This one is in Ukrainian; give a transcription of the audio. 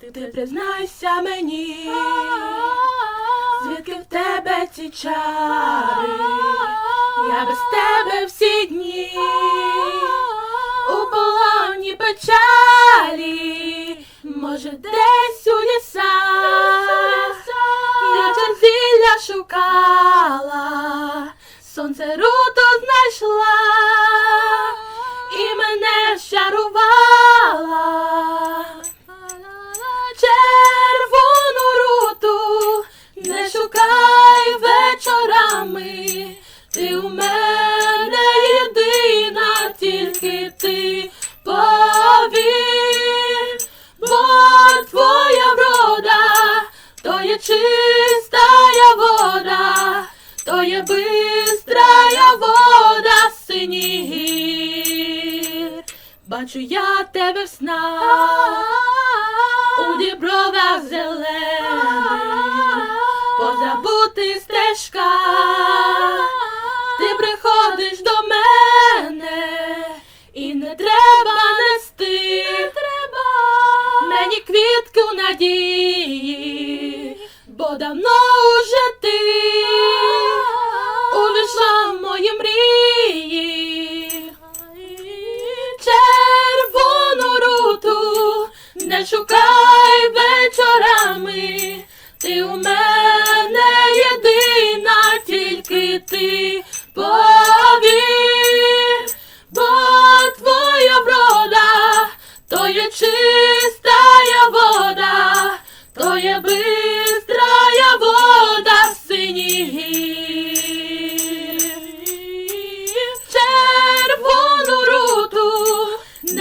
Ти, ти признайся мені, звідки в тебе ці чари, я без тебе всі дні у полоні печалі, може десь у лісах, я зілля шукала, сонце руту знайшла і мене щарувала. Ти повір, бо твоя врода, то є чистая вода, то є бистрая вода синігір. Бачу я тебе в снах, у дібровах зелених, позабути стежка, ти приходиш до мене, мені надії, бо давно уже ти увійшла в мої мрії. Червону руту не шукай вечорами,